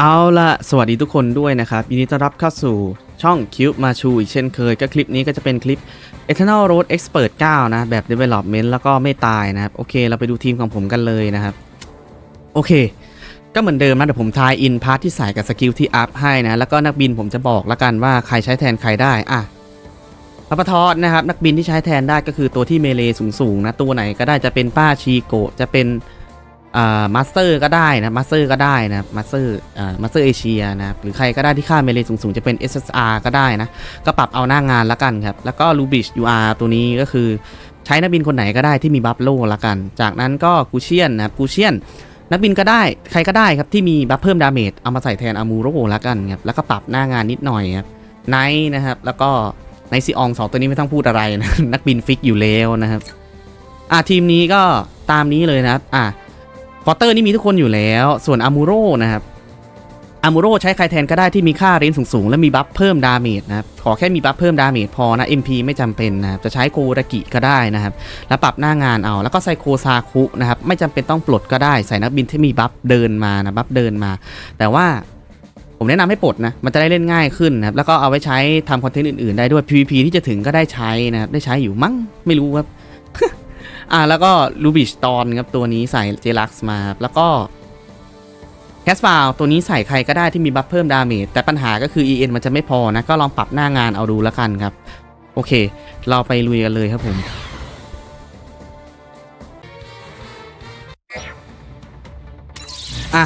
เอาละสวัสดีทุกคนด้วยนะครับ ยินดีต้อนรับเข้าสู่ช่องคิวมาชูอีกเช่นเคย ก็คลิปนี้ก็จะเป็นคลิป Eternal Road Expert 9 นะ แบบ Development แล้วก็ไม่ตายนะครับ โอเค เราไปดูทีมของผมกันเลยนะครับ โอเค ก็เหมือนเดิมนะ เดี๋ยวผมทายอินพาร์ทที่ใส่กับสกิลที่อัพให้นะ แล้วก็นักบินผมจะบอกละกันว่าใครใช้แทนใครได้อะพระปะทอดนะครับ นักบินที่ใช้แทนได้ก็คือตัวที่เมเลสูงๆนะตัวไหนก็ได้จะเป็นป้าชีโกจะเป็น อ่ามาสเตอร์ก็ได้นะมาสเตอร์ก็ได้นะมาสเตอร์อ่ามาสเตอร์เอเชียนะครับหรือใครก็ได้ที่ค่าเมเลสูงๆ จะเป็น SSR ก็ได้นะ ก็ปรับเอาหน้างานละกันครับ แล้วก็ r u b i s UR ตัวนี้ก็คือใช้นักบินคนไหนก็ได้ที่มีบัฟโลละกัน จากนั้นก็กูเชียนนะกูเชียนนักบินก็ได้ใครก็ได้ครับที่มีบัฟเพิ่มดาเมจเอามาใส่แทนอามูโรละกันครับแล้วก็ปรับหน้างานนิดหน่อยครับไนท์นะครับแล้วก็ไนซีอองสองตัวนี้ไม่ต้องพูดอะไรนะนักบินฟิกอยู่แล้วนะครับอะทีมนี้ก็ตามนี้เลยนะครับอะฟ อเตอร์นี่มีทุกคนอยู่แล้ว ส่วนอามูโรนะครับอามูโรใช้ใครแทนก็ได้ที่มีค่าเรนสูงๆ และมีบัฟเพิ่มดาเมจนะครับ ขอแค่มีบัฟเพิ่มดาเมจพอนะ MP ไม่จำเป็นนะครับ จะใช้โกรากิก็ได้นะครับ แล้วปรับหน้างานเอา แล้วก็ไซโคซาคุนะครับ ไม่จำเป็นต้องปลดก็ได้ ใส่นักบินที่มีบัฟเดินมานะ บัฟเดินมา แต่ว่าผมแนะนำให้ปลดนะ มันจะได้เล่นง่ายขึ้นนะครับ แล้วก็เอาไว้ใช้ทำคอนเทนต์อื่นๆ ได้ด้วย PVP ที่จะถึงก็ได้ใช้นะครับ ได้ใช้อยู่มั้ง ไม่รู้ครับ อ่าแล้วก็ลูบิชตอนครับตัวนี้ใส่เจลักซ์มาแล้วก็แคสฟาวตัวนี้ใส่ใครก็ได้ที่มีบัฟเพิ่มดาเมจแต่ปัญหาก็คือ EN มันจะไม่พอนะ ก็ลองปรับหน้างานเอาดูแล้วกันครับ โอเค เราไปลุยกันเลยครับผมอะ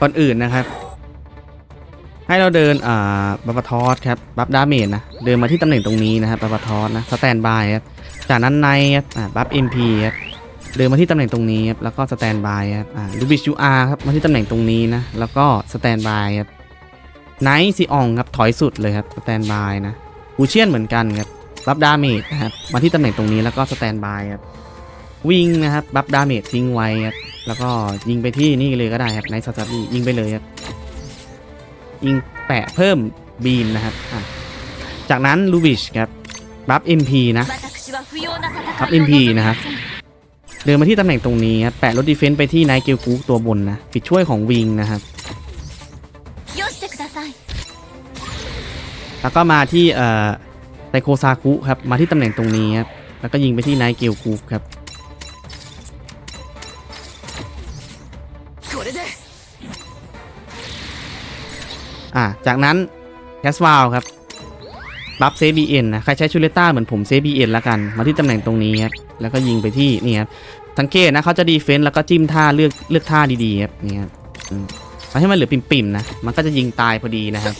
ก่อนอื่นนะครับ ให้เราเดินอ่าบัฟทอสครับ บัฟดาเมจนะ เดินมาที่ตำแหน่งตรงนี้นะครับบัฟทอสนะ สแตนบายครับ จากนั้นในครับบัฟเอ็มพีครับเดินมาที่ตำแหน่งตรงนี้ครับแล้วก็สแตนบายครับอ่าลูบิชยูอาร์ครับมาที่ตำแหน่งตรงนี้นะแล้วก็สแตนบายครับไนท์ซีอองครับถอยสุดเลยครับสแตนบายนะบูเชียนเหมือนกันครับบัฟดาเมจนะครับมาที่ตำแหน่งตรงนี้แล้วก็สแตนบายครับวิ่งนะครับบัฟดาเมจทิ้งไว้ครับแล้วก็ยิงไปที่นี่เลยก็ได้ครับไนท์ซาซาบียิงไปเลยครับยิงแปะเพิ่มบีมนะครับจากนั้นลูบิชครับบัฟเอ็มพีนะ ครับ MP นะครับเดินมาที่ตำแหน่งตรงนี้ครับแปะรถดีเฟนต์ไปที่ไนท์เกลกูตัวบนนะปิดช่วยของวิงนะครับแล้วก็มาที่เอ่อไซโคซาคุครับมาที่ตำแหน่งตรงนี้ครับแล้วก็ยิงไปที่ไนท์เกลกูครับอะจากนั้นแคสวาลครับ บัฟเซบีเอ็นนะ ใครใช้ชูเลต้าเหมือนผมเซบีเอ็นละกัน มาที่ตำแหน่งตรงนี้ครับ แล้วก็ยิงไปที่นี่ครับ สังเกตนะเขาจะดีเฟนต์แล้วก็จิ้มท่าเลือกเลือกท่าดีๆครับ นี่ครับมเอาให้มันเหลือปิ่มๆนะ มันก็จะยิงตายพอดีนะครับ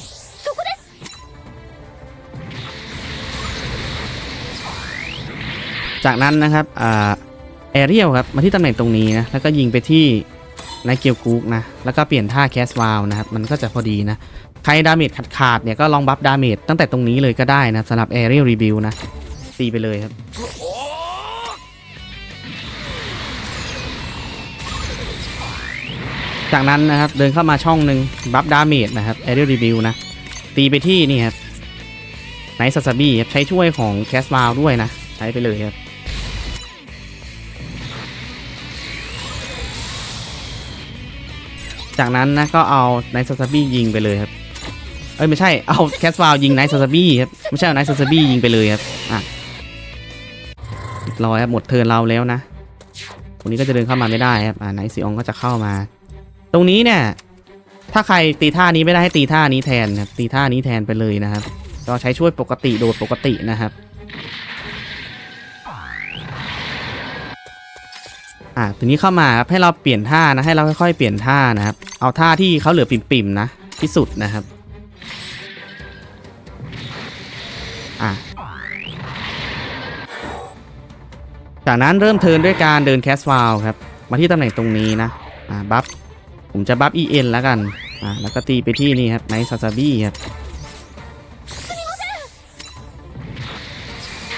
จากนั้นนะครับอ่าแอเรียลครับ มาที่ตำแหน่งตรงนี้นะ แล้วก็ยิงไปที่ไนเกียวกูกนะ แล้วก็เปลี่ยนท่าแคสวาลนะครับ มันก็จะพอดีนะ ใครดาเมจขาดขาดเนี่ยก็ลองบัฟดาเมจตั้งแต่ตรงนี้เลยก็ได้นะสำหรับแอรียรีวิวนะตีไปเลยครับ จากนั้นนะครับเดินเข้ามาช่องหนึ่งบัฟดาเมจนะครับแอรียรีวิวนะตีไปที่นี่ครับไนท์ซาซาบี้ครับใช้ช่วยของแคสวาลด้วยนะ ใช้ไปเลยครับจากนั้นนะก็เอาไนท์ซาซาบี้ยิงไปเลยครับ เอ้ยไม่ใช่เอาแคสวาลยิงไนท์ซาซาบี้ครับไม่ใช่เอาไนท์ซาซาบี้ยิงไปเลยครับอะรอยครับหมดเทิร์นเราแล้วนะตรงนี้ก็จะเดินเข้ามาไม่ได้ครับอ่าไนท์ซีอองก็จะเข้ามา ตรงนี้เนี่ย ถ้าใครตีท่านี้ไม่ได้ให้ตีท่านี้แทนครับตีท่านี้แทนไปเลยนะครับ ก็ใช้ช่วยปกติโดดปกตินะครับอ่าทีนี้เข้ามาครับให้เราเปลี่ยนท่านะให้เราค่อยๆเปลี่ยนท่านะครับ เอาท่าที่เขาเหลือปิ่มๆนะที่สุดนะครับ อะจากนั้นเริ่มเทินด้วยการเดินแคสฟาวครับ มาที่ตำแหน่งตรงนี้นะอ่าบัฟผมจะบัฟ EN แล้วกันอ่าแล้วก็ตีไปที่นี่ครับไนซาซาบี้ครับ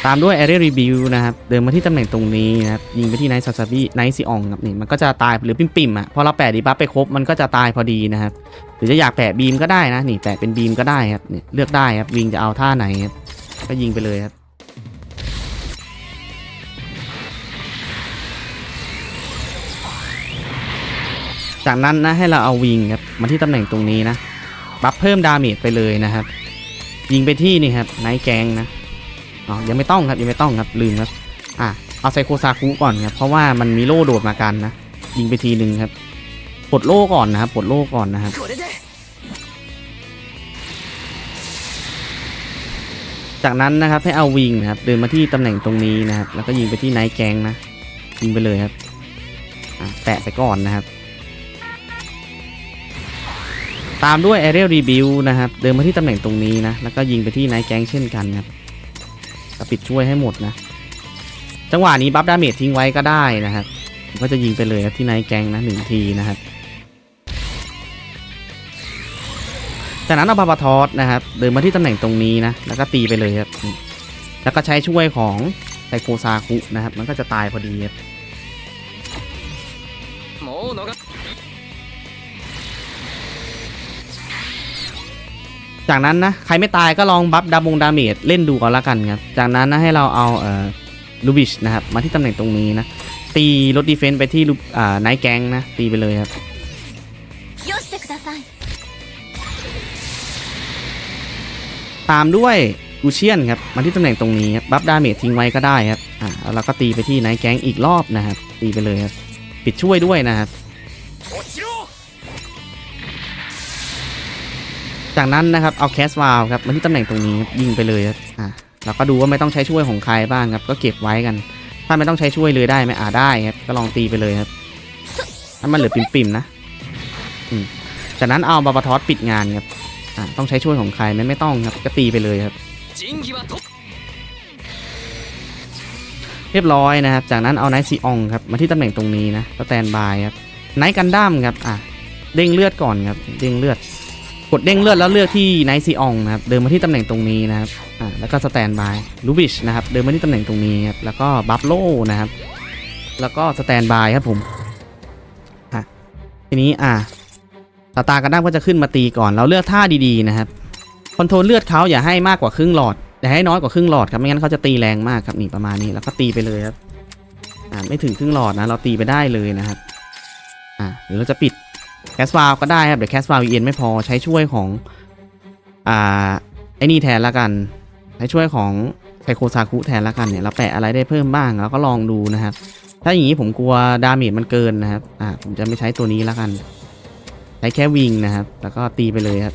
ตามด้วย Area Review นะครับ เดินมาที่ตำแหน่งตรงนี้นะครับ ยิงไปที่ไนซาซาบี้ไนซีอองครับนี่มันก็จะตายหรือปิ่มๆอะพอเราแปะดีบัฟไปครบมันก็จะตายพอดีนะครับ หรือจะอยากแปะบีมก็ได้นะ นี่แปะเป็นบีมก็ได้ครับนี่เลือกได้ครับวิงจะเอาท่าไหนครับ ก็ยิงไปเลยครับ จากนั้นนะให้เราเอาวิงครับมาที่ตำแหน่งตรงนี้นะบัฟเพิ่มดาเมจไปเลยนะครับ ยิงไปที่นี่ครับไนท์แกงนะอ๋อยังไม่ต้องครับยังไม่ต้องครับลืมครับอะเอาไซโคซาคุก่อนครับเพราะว่ามันมีโล่โดดมากันนะยิงไปทีหนึ่งครับปลดโล่ก่อนนะครับปลดโล่ก่อนนะครับ จากนั้นนะครับให้เอาวิงนะครับเดินมาที่ตำแหน่งตรงนี้นะครับ แล้วก็ยิงไปที่ไนท์แกงนะยิงไปเลยครับแตะไปก่อนนะครับ ตามด้วย Aerial Rebuild นะครับ เดินมาที่ตำแหน่งตรงนี้นะ แล้วก็ยิงไปที่ไนท์แกงเช่นกันครับก็ปิดช่วยให้หมดนะ จังหวะนี้บัฟดาเมจทิ้งไว้ก็ได้นะครับผมก็จะยิงไปเลยครับที่ไนท์แกงนะหนึ่งทีนะครับ จากนั้นเอาบาบาทอสนะครับเดินมาที่ตำแหน่งตรงนี้นะแล้วก็ตีไปเลยครับแล้วก็ใช้ช่วยของไซโคซาคุนะครับ มันก็จะตายพอดีครับจากนั้นนะใครไม่ตายก็ลองบัฟดาบงดาเมจเล่นดูก่อนละกันครับจากนั้นนะให้เราเอาเอ่อลูบิชนะครับมาที่ตำแหน่งตรงนี้นะตีรถดีเฟนส์ไปที่อ่าไนท์แกงนะตีไปเลยครับ ตามด้วยกูเชียนครับมาที่ตำแหน่งตรงนี้บัฟดาเมจทิ้งไว้ก็ได้ครับอ่าแล้วก็ตีไปที่ไนแก๊งอีกรอบนะครับตีไปเลยครับปิดช่วยด้วยนะครับจากนั้นนะครับเอาแคสวาวครับมาที่ตำแหน่งตรงนี้ยิงไปเลยครับอ่าเราก็ดูว่าไม่ต้องใช้ช่วยของใครบ้างครับก็เก็บไว้กัน ถ้าไม่ต้องใช้ช่วยเลยได้ไหมอ่าได้ครับก็ลองตีไปเลยครับถ้ามันเหลือปิ่มๆนะจากนั้นเอาบาบาทอสปิดงานครับ ต้องใช้ช่วยของใครไหมไม่ต้องครับก็ตีไปเลยครับ เรียบร้อยนะครับ จากนั้นเอาไนท์ซีองครับมาที่ตำแหน่งตรงนี้นะสแตนบายครับไนท์กันดั้มครับอะเด้งเลือดก่อนครับเด้งเลือด กดเด้งเลือดแล้วเลือกที่ไนท์ซีอองนะครับเดินมาที่ตำแหน่งตรงนี้นะครับอะแล้วก็สแตนบายลูบิชนะครับเดินมาที่ตำแหน่งตรงนี้ครับแล้วก็บัฟโลนะครับแล้วก็สแตนบายครับผมอะทีนี้อะ สตาร์กันดั้มก็จะขึ้นมาตีก่อน เราเลือกท่าดีๆนะครับคอนโทรลเลือดเขาอย่าให้มากกว่าครึ่งหลอดอย่าให้น้อยกว่าครึ่งหลอดครับไม่งั้นเขาจะตีแรงมากครับนี่ประมาณนี้แล้วก็ตีไปเลยครับอ่าไม่ถึงครึ่งหลอดนะเราตีไปได้เลยนะครับอ่าหรือเราจะปิดแคสฟาวก็ได้ครับเดี๋ยวแคสฟาวเอ็นไม่พอใช้ช่วยของอ่าไอ้นี่แทนละกันใช้ช่วยของไซโคซาคุแทนละกันเนี่ยเราแปะอะไรได้เพิ่มบ้างแล้วก็ลองดูนะครับ ถ้าอย่างนี้ผมกลัวดาเมจมันเกินนะครับอ่าผมจะไม่ใช้ตัวนี้ละกัน ใช้แค่วิงนะครับ แล้วก็ตีไปเลยครับ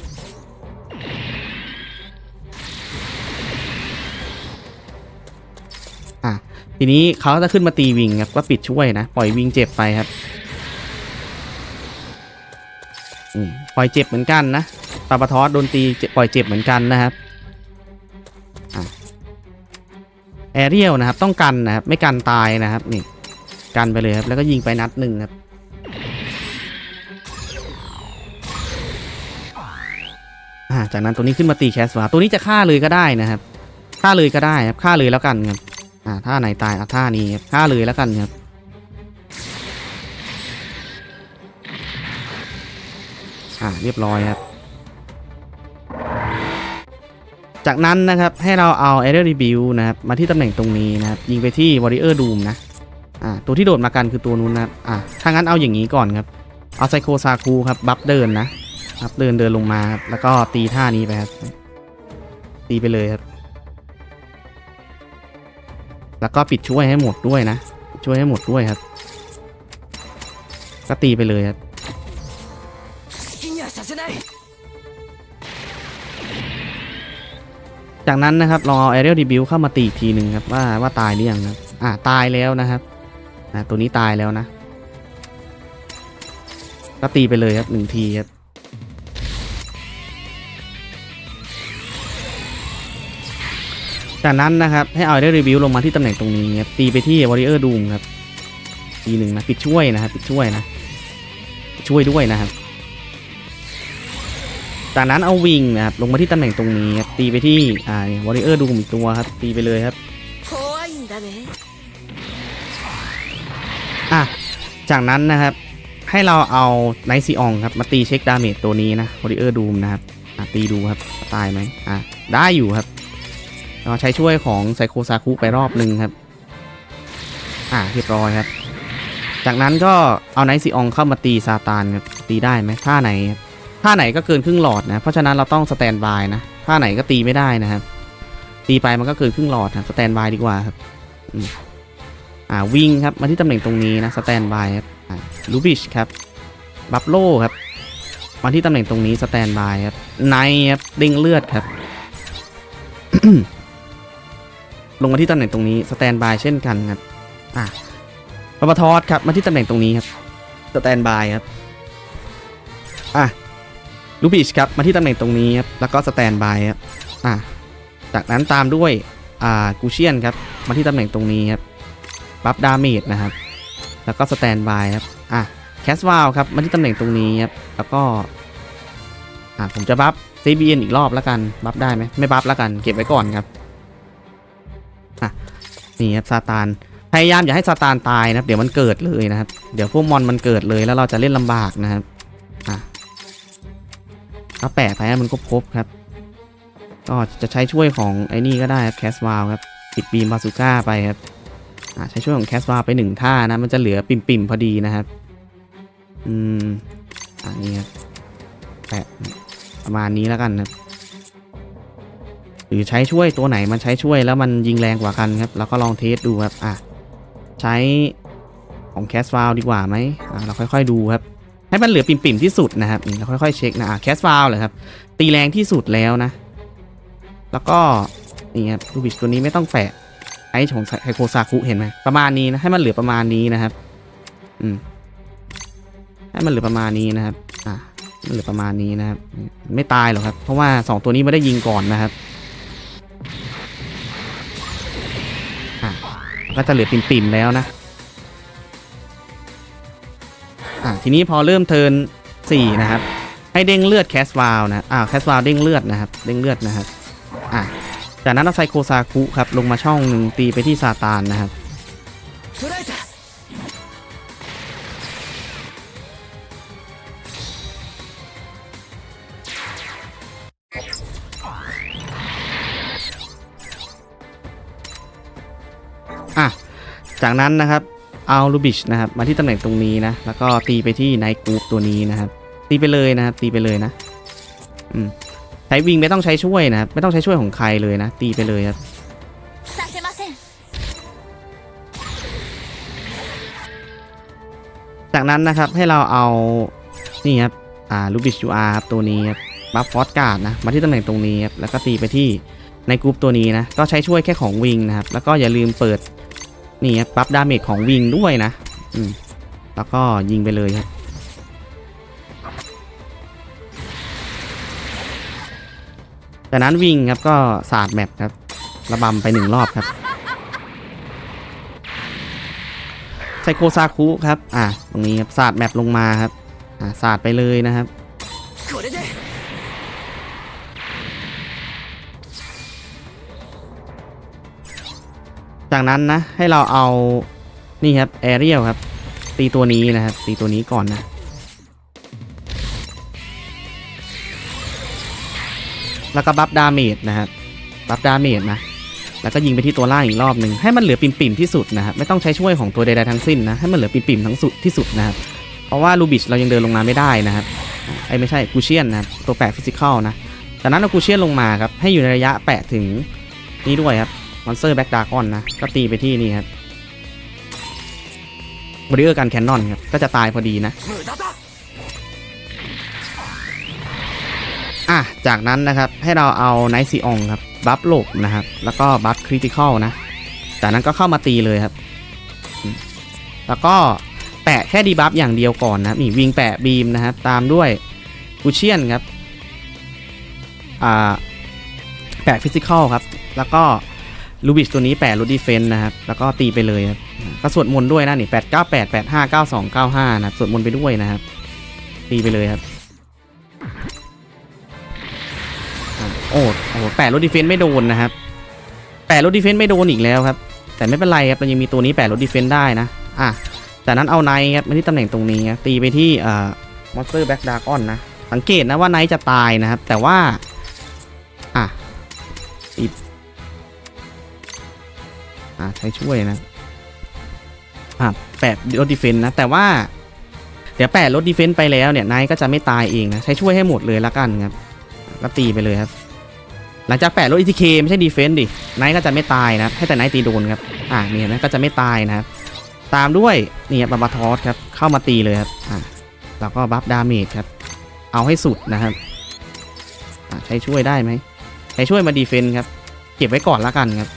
อะ ทีนี้เขาจะขึ้นมาตีวิงครับ ก็ปิดช่วยนะ ปล่อยวิงเจ็บไปครับอปล่อยเจ็บเหมือนกันนะปาปะทอสโดนตีเจ็บปล่อยเจ็บเหมือนกันนะครับแอเรียลนะครับ ต้องกันนะครับ ไม่กันตายนะครับนี่กันไปเลยครับ แล้วก็ยิงไปนัดหนึ่งครับ จากนั้นตัวนี้ขึ้นมาตีแคสวาตัวนี้จะฆ่าเลยก็ได้นะครับฆ่าเลยก็ได้ครับฆ่าเลยแล้วกันครับอ่าถ้าไหนตายอะท่านี้ครับฆ่าเลยแล้วกันครับอ่าเรียบร้อยครับจากนั้นนะครับให้เราเอา Aerial Rebuild นะครับมาที่ตำแหน่งตรงนี้นะครับยิงไปที่ Warrior Doom นะอ่าตัวที่โดดมากันคือตัวนู้นนะครับอ่าถ้างั้นเอาอย่างนี้ก่อนครับเอาไซโคซาคูครับบัฟเดินนะ ครับเดินเดินลงมาครับแล้วก็ตีท่านี้ไปครับ ตีไปเลยครับ แล้วก็ปิดช่วยให้หมดด้วยนะ ช่วยให้หมดด้วยครับ ก็ตีไปเลยครับจากนั้นนะครับลองเอาร์เรียวดีบิวเข้ามาตีอีกทีหนึ่งครับว่าว่าตายหรือยังครับอ่าตายแล้วนะครับอ่ตัวนี้ตายแล้วนะ ก็ตีไปเลยครับหนึ่งทีครับ จากนั้นนะครับให้เอาได้รีวิวลงมาที่ตำแหน่งตรงนี้ครับตีไปที่วอริเออร์ดูมครับตีหนึ่งนะปิดช่วยนะครับปิดช่วยนะช่วยด้วยนะครับจากนั้นเอาวิงนะครับลงมาที่ตำแหน่งตรงนี้ตีไปที่อ่าวอริเออร์ดูมอีกตัวครับตีไปเลยครับอะจากนั้นนะครับให้เราเอาไนซีอองครับมาตีเช็คดาเมจตัวนี้นะวอริเออร์ดูมนะครับตีดูครับตายไหมอะได้อยู่ครับ เราใช้ช่วยของไซโคซาคุไปรอบหนึ่งครับ อะเรียบร้อยครับ จากนั้นก็เอาไนซีอองเข้ามาตีซาตานครับตีได้ไหมท่าไหนท่าไหนก็เกินครึ่งหลอดนะ เพราะฉะนั้นเราต้องสแตนบายนะท่าไหนก็ตีไม่ได้นะครับ ตีไปมันก็เกินครึ่งหลอดนะสแตนบายดีกว่าครับอ่าวิ่งครับมาที่ตำแหน่งตรงนี้นะสแตนบายครับอ่าลูบิชครับบัฟโลครับมาที่ตำแหน่งตรงนี้สแตนบายครับไนครับเด้งเลือดครับ ลงมาที่ตำแหน่งตรงนี้สแตนบายเช่นกันครับอะปปทอสครับมาที่ตำแหน่งตรงนี้ครับสแตนบายครับอะลูบิชครับมาที่ตำแหน่งตรงนี้ครับแล้วก็สแตนบายครับอะจากนั้นตามด้วยอ่ากูเชียนครับมาที่ตำแหน่งตรงนี้ครับบัฟดาเมจนะครับ แล้วก็สแตนบายครับอะแคสวาลครับมาที่ตำแหน่งตรงนี้ครับแล้วก็อะผมจะบัฟ CBN อีกรอบแล้วกัน บัฟได้ไหมไม่บัฟแล้วกันเก็บไว้ก่อนครับ นี่ครับซาตานพยายามอย่าให้ซาตานตายนะครับ เดี๋ยวมันเกิดเลยนะครับ เดี๋ยวพวกมอนมันเกิดเลยแล้วเราจะเล่นลำบากนะครับอะก็แปะไปมันครบครับ ก็จะใช้ช่วยของไอ้นี่ก็ได้ครับแคสวาลครับปิดบีมบาซูก้าไปครับอะใช้ช่วยของแคสวาลไปหนึ่งท่านะ มันจะเหลือปิ่มๆพอดีนะครับ อืมอันนี้ครับแปะประมาณนี้แล้วกันครับ รือใช้ช่วยตัวไหนมันใช้ช่วยแล้วมันยิงแรงกว่ากันครับเราก็ลองเทสดูครับอะใช้ของแคสฟาวดีกว่าไหมอะเราค่อยๆดูครับให้มันเหลือปิ่มๆที่สุดนะครับเราค่อยๆเช็คนะอะแคสฟาวเลยครับตีแรงที่สุดแล้วนะ แล้วก็นี่ครับรูบิชตัวนี้ไม่ต้องแฝะไอ้ของไฮโคซาคุเห็นไหมประมาณนี้นะให้มันเหลือประมาณนี้นะครับ อืมให้มันเหลือประมาณนี้นะครับ อะมันเหลือประมาณนี้นะครับ ไม่ตายหรอกครับ เพราะว่าสองตัวนี้ไม่ได้ยิงก่อนนะครับ ก็จะเหลือปิ่มๆแล้วนะอ่าทีนี้พอเริ่มเทิร์น4นะครับ ให้เด้งเลือดแคสวาลนะอ่าแคสวาลเด้งเลือดนะครับ เด้งเลือดนะครับอ่าจากนั้นเราใส่โคซาคุครับ ลงมาช่องหนึ่งตีไปที่ซาตานนะครับ จากนั้นนะครับเอาลูบิชนะครับมาที่ตำแหน่งตรงนี้นะแล้วก็ตีไปที่ไนกูตัวนี้นะครับ ตีไปเลยนะครับ ตีไปเลยนะอืมใช้วิงไม่ต้องใช้ช่วยนะครับไม่ต้องใช้ช่วยของใครเลยนะ ตีไปเลยครับจากนั้นนะครับให้เราเอานี่ครับอ่าลูบิชยูอาร์ครับตัวนี้ครับบัฟฟอสการ์ดนะมาที่ตำแหน่งตรงนี้ครับแล้วก็ตีไปที่ในกรุ๊ปตัวนี้นะก็ใช้ช่วยแค่ของวิงนะครับแล้วก็อย่าลืมเปิด นี่ครับบัฟดาเมจของวิงด้วยนะ อืม แล้วก็ยิงไปเลยครับ จากนั้นวิงครับก็สาดแมปครับ ระบำไปหนึ่งรอบครับไซโคซาคุครับ อ่า ตรงนี้ครับสาดแมปลงมาครับ อ่าสาดไปเลยนะครับ จากนั้นนะ ให้เราเอานี่ครับแอเรียลครับ ตีตัวนี้นะครับ ตีตัวนี้ก่อนนะแล้วก็บัฟดาเมจนะครับบัฟดาเมจนะ แล้วก็ยิงไปที่ตัวล่างอีกรอบหนึ่งให้มันเหลือปิ่มๆที่สุดนะครับ ไม่ต้องใช้ช่วยของตัวใดๆทั้งสิ้นนะ ให้มันเหลือปิ่มๆทั้งสุดที่สุดนะครับ เพราะว่าลูบิชเรายังเดินลงมาไม่ได้นะครับ ไอ้ไม่ใช่กูเชียนนะครับ ตัวแปะฟิสิกอลนะจากนั้นเอากูเชียนลงมาครับ ให้อยู่ในระยะแปะถึงนี่ด้วยครับ มอนสเตอร์แบ็กดาร์กอนนะ ก็ตีไปที่นี่ครับบริเออร์การแคนนอนครับ ก็จะตายพอดีนะ อะ จากนั้นนะครับ ให้เราเอาไนซีอองครับ บัฟโลกนะครับ แล้วก็บัฟคริติคอลนะ จากนั้นก็เข้ามาตีเลยครับ แล้วก็แปะแค่ดีบัฟอย่างเดียวก่อนนะนี่วิงแปะบีมนะครับ ตามด้วยกูเชียนครับ อ่า แปะฟิสิกอลครับ แล้วก็ ลูบิชตัวนี้แปะรูดีเฟนนะครับ แล้วก็ตีไปเลยครับ ก็สวดมนต์ด้วยนะนี่แปดเก้าแปดแปดห้าเก้าสองเก้าห้านะสวดมนต์ไปด้วยนะครับ ตีไปเลยครับ โอ้โหแปะรถดีเฟนส์ไม่โดนนะครับแปะรถดีเฟนส์ไม่โดนอีกแล้วครับ แต่ไม่เป็นไรครับเรายังมีตัวนี้แปะรถดีเฟนส์ได้นะ อะจากนั้นเอาไนท์ครับมาที่ตำแหน่งตรงนี้ครับตีไปที่เอ่อมอนสเตอร์แบ็กดากอนนะ สังเกตนะว่าไนท์จะตายนะครับ แต่ว่า อ่าใช้ช่วยนะอ่าแปดรถดีเฟนต์นะ แต่ว่า เดี๋ยวแปดรถดีเฟนต์ไปแล้วเนี่ยนายก็จะไม่ตายเองนะ ใช้ช่วยให้หมดเลยละกันครับก็ตีไปเลยครับ หลังจากแปดรถอีทีเคไม่ใช่ดีเฟนต์ดินายก็จะไม่ตายนะให้แต่นายตีโดนครับ อ่าเนี่ยนะก็จะไม่ตายนะครับตามด้วยนี่บาบาทอสครับเข้ามาตีเลยครับอ่าแล้วก็บัฟดาเมจครับ เอาให้สุดนะครับอ่าใช้ช่วยได้ไหมใช้ช่วยมาดีเฟนต์ครับ เก็บไว้ก่อนละกันครับ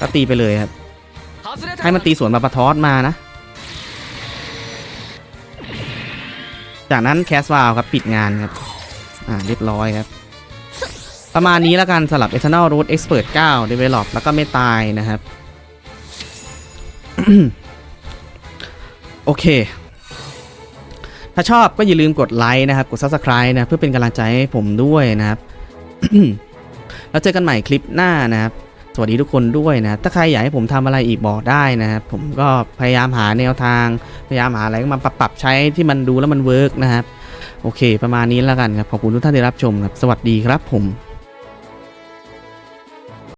ก็ตีไปเลยครับ ให้มันตีสวนบาบาทอสมานะ จากนั้นแคสวาลครับปิดงานครับ อ่าเรียบร้อยครับ ประมาณนี้แล้วกันสำหรับ Eternal Road Expert 9 Develop แล้วก็ไม่ตายนะครับ โอเค ถ้าชอบก็อย่าลืมกดไลค์นะครับ กด Subscribe นะเพื่อเป็นกำลังใจให้ผมด้วยนะครับ แล้วเจอกันใหม่คลิปหน้านะครับ สวัสดีทุกคนด้วยนะ ถ้าใครอยากให้ผมทำอะไรอีกบอกได้นะครับผมก็พยายามหาแนวทาง พยายามหาอะไรมาปรับปรับใช้ที่มันดูแล้วมันเวิร์กนะครับ โอเค ประมาณนี้แล้วกันครับ ขอบคุณทุกท่านที่รับชมครับ สวัสดีครับผม